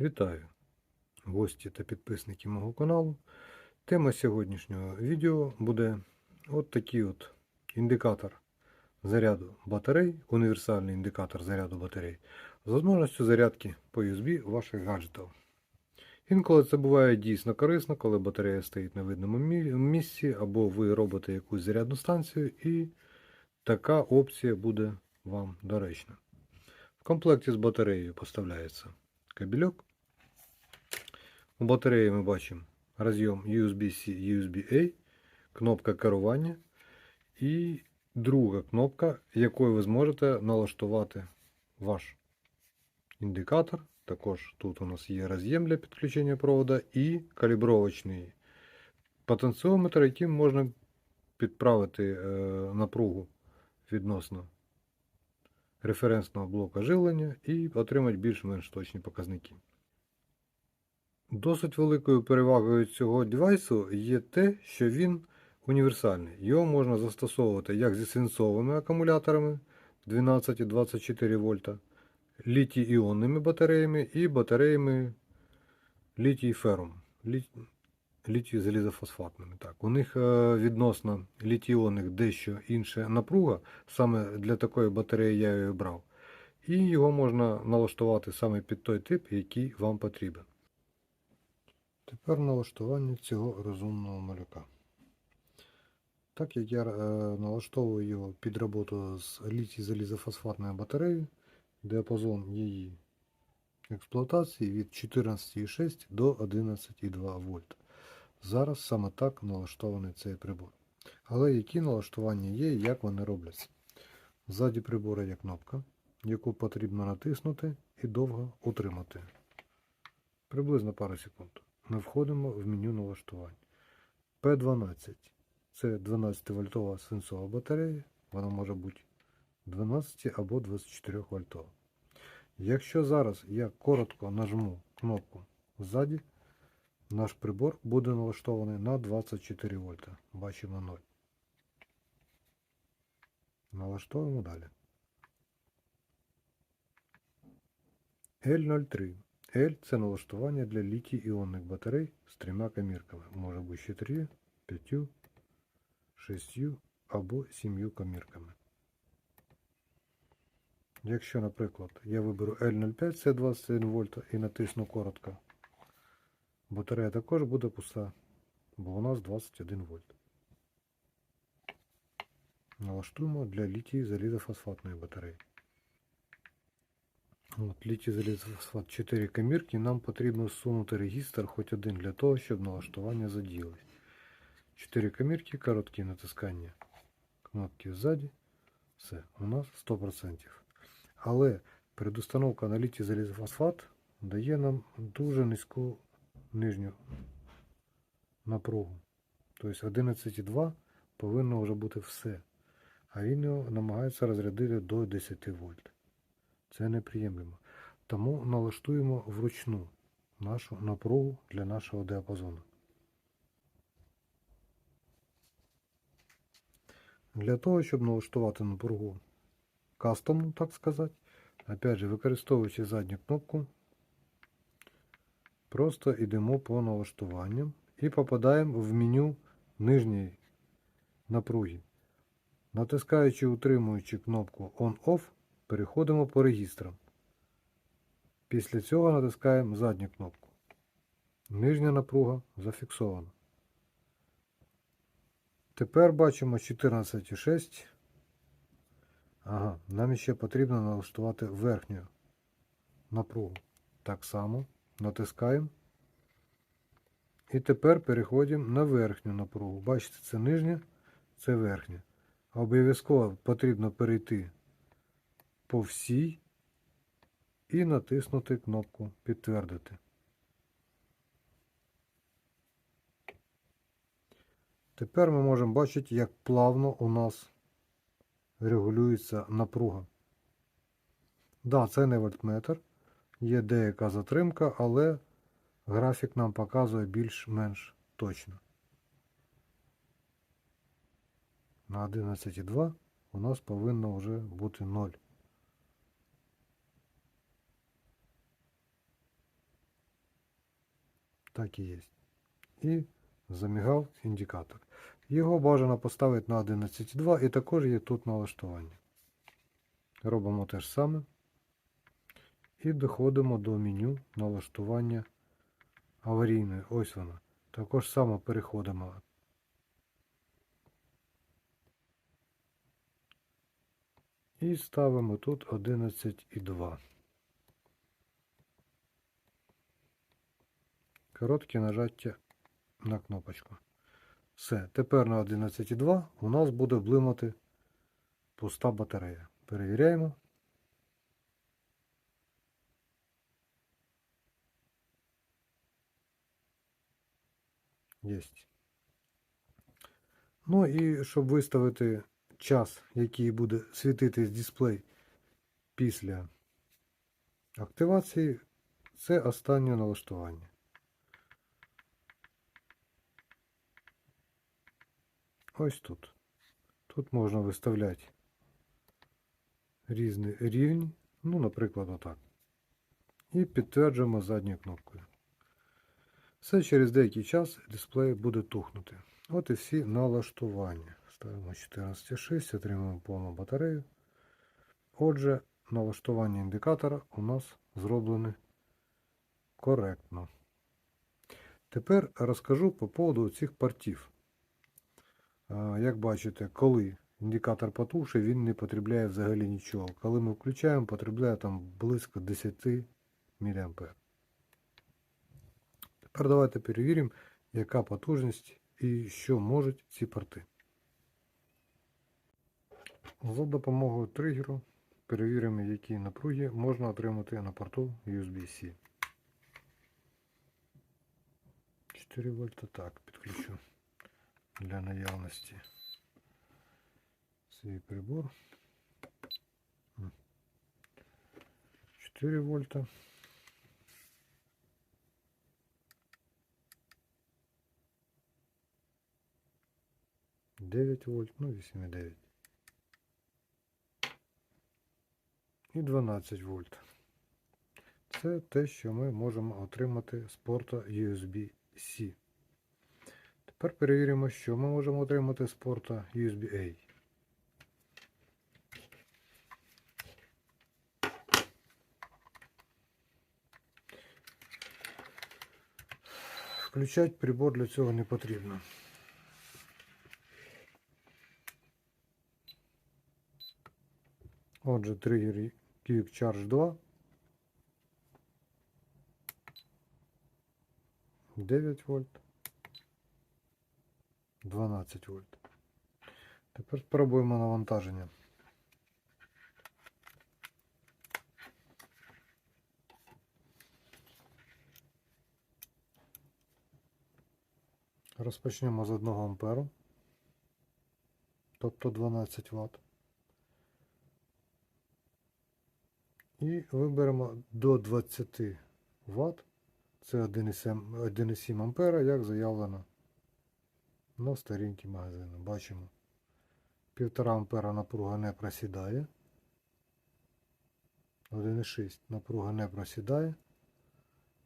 Вітаю гості та підписники мого каналу. Тема сьогоднішнього відео буде от такий от індикатор заряду батарей, універсальний індикатор заряду батарей з можливістю зарядки по USB ваших гаджетів. Інколи це буває дійсно корисно, коли батарея стоїть на видному місці, або ви робите якусь зарядну станцію, і така опція буде вам доречна. В комплекті з батареєю поставляється кабельок. У батареї ми бачимо розйом USB-C, USB-A, кнопка керування і друга кнопка, якою ви зможете налаштувати ваш індикатор. Також тут у нас є роз'єм для підключення провода і калібровочний потенціометр, яким можна підправити е, напругу відносно референсного блока живлення і отримати більш-менш точні показники. Досить великою перевагою цього девайсу є те, що він універсальний. Його можна застосовувати як зі свинцовими акумуляторами 12 і 24 вольта, літій-іонними батареями і батареями літій-ферум, літій залізофосфатними. У них е, відносно літій-іонних дещо інша напруга, саме для такої батареї я її брав. І його можна налаштувати саме під той тип, який вам потрібен. Тепер налаштування цього розумного малюка. Так як я е, налаштовую його під роботу з літій залізофосфатною батареєю, діапазон її експлуатації від 14,6 до 11,2 вольт. Зараз саме так налаштований цей прибор. Але які налаштування є і як вони робляться? Ззаді прибора є кнопка, яку потрібно натиснути і довго утримати. Приблизно пару секунд. Ми входимо в меню налаштувань. P12 це 12 вольтова свинцова батарея. Вона може бути 12 або 24 вольтова. Якщо зараз я коротко нажму кнопку ззаді, наш прибор буде налаштований на 24 вольта. Бачимо 0. Налаштовуємо далі. L03. L це налаштування для літій-іонних батарей з трьома комірками. Може бути ще 3, 5, 6 або 7 комірками. Якщо, наприклад, я виберу L05, це 21 вольта і натисну коротко, батарея також буде пуста, бо у нас 21 вольт. Налаштуємо для літій залізофосфатної батареї. От, літій залізофосфат 4 комірки. Нам потрібно всунути регістр хоч один для того, щоб налаштування задіялось. 4 комірки, короткі натискання кнопки ззаді. Все, у нас 100%. Але предустановка на літій залізофосфат дає нам дуже низьку нижню напругу. Тобто 11,2 повинно вже бути все. А він його намагається розрядити до 10 вольт. Це неприємлемо. Тому налаштуємо вручну нашу напругу для нашого діапазону. Для того, щоб налаштувати напругу кастомну, так сказати, опять же, використовуючи задню кнопку, просто йдемо по налаштуванням і попадаємо в меню нижньої напруги. Натискаючи утримуючи кнопку On-Off, переходимо по регістрам. Після цього натискаємо задню кнопку. Нижня напруга зафіксована. Тепер бачимо 14,6. Ага, нам ще потрібно налаштувати верхню напругу. Так само натискаємо. І тепер переходимо на верхню напругу. Бачите, це нижня, це верхня. Обов'язково потрібно перейти по всій і натиснути кнопку Підтвердити. Тепер ми можемо бачити, як плавно у нас регулюється напруга. Да, це не вольтметр, є деяка затримка, але графік нам показує більш-менш точно. На 11,2 у нас повинно вже бути 0. Так і є. І замігав індикатор. Його бажано поставити на 11.2 і також є тут налаштування. Робимо те ж саме. І доходимо до меню налаштування аварійної. Ось вона. Також само переходимо. І ставимо тут 11,2. Коротке нажаття на кнопочку. Все. Тепер на 11,2 у нас буде блимати пуста батарея. Перевіряємо. Єсть. Ну і щоб виставити час, який буде світитись дисплей після активації, це останнє налаштування. Ось тут. Тут можна виставляти різні рівні, ну, наприклад, отак. І підтверджуємо задньою кнопкою. Все через деякий час дисплей буде тухнути. От і всі налаштування. Ставимо 14,6, отримуємо повну батарею. Отже, налаштування індикатора у нас зроблене коректно. Тепер розкажу по поводу цих портів. Як бачите, коли індикатор потухший, він не потребляє взагалі нічого. Коли ми включаємо, потребляє там близько 10 мА. Тепер давайте перевіримо, яка потужність і що можуть ці порти. За допомогою тригеру перевіримо, які напруги можна отримати на порту USB-C. 4 вольта так, підключу для наявності свій прибор. 4 вольта. 9 вольт, ну 8,9. І 12 вольт. Це те, що ми можемо отримати з порта USB-C. Тепер перевіримо, що ми можемо отримати з порта USB-A. Включати прибор для цього не потрібно. Отже, тригер Quick Charge 2. 9 вольт. 12 вольт. Тепер спробуємо навантаження. Розпочнемо з 1 амперу, тобто 12 Вт. І виберемо до 20 Вт. Це 1,7 ампера, як заявлено на сторінці магазину. Бачимо. 1,5 ампера напруга не просідає. 1,6 напруга не просідає.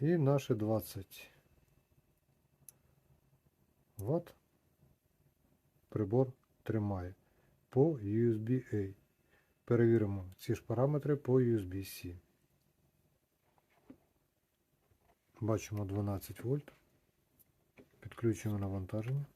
І наші 20 Вт прибор тримає по USB-A. Перевіримо ці ж параметри по USB-C. Бачимо 12 вольт. Підключуємо навантаження.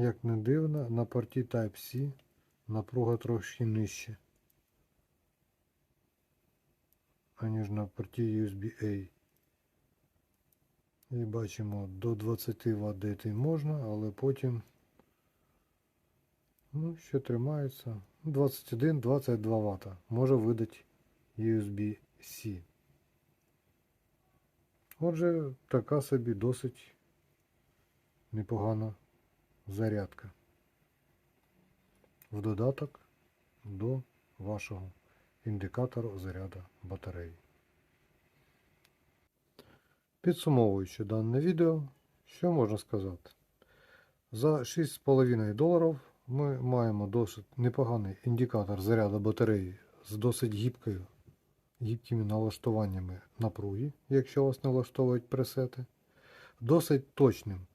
Як не дивно, на порті Type-C напруга трошки нижче, аніж на порті USB-A. І бачимо, до 20 Вт дійти можна, але потім ну, ще тримається 21-22 Вт. Може видати USB-C. Отже, така собі досить непогана зарядка в додаток до вашого індикатору заряду батареї. Підсумовуючи дане відео, що можна сказати? За 6,5 доларів ми маємо досить непоганий індикатор заряду батареї з досить гібкою, гібкими налаштуваннями напруги, якщо вас не влаштовують пресети, досить точним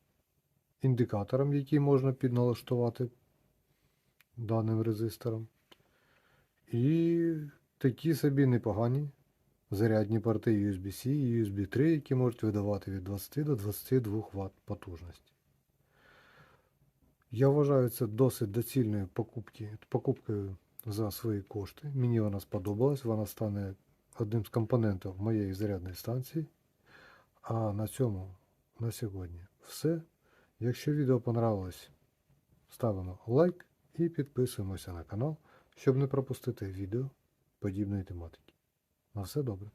індикатором, який можна підналаштувати даним резистором. І такі собі непогані зарядні порти USB-C і USB 3, які можуть видавати від 20 до 22 Вт потужності. Я вважаю це досить доцільною покупки, покупкою за свої кошти. Мені вона сподобалась, вона стане одним з компонентів моєї зарядної станції. А на цьому на сьогодні все. Якщо відео понравилось, ставимо лайк і підписуємося на канал, щоб не пропустити відео подібної тематики. На все добре.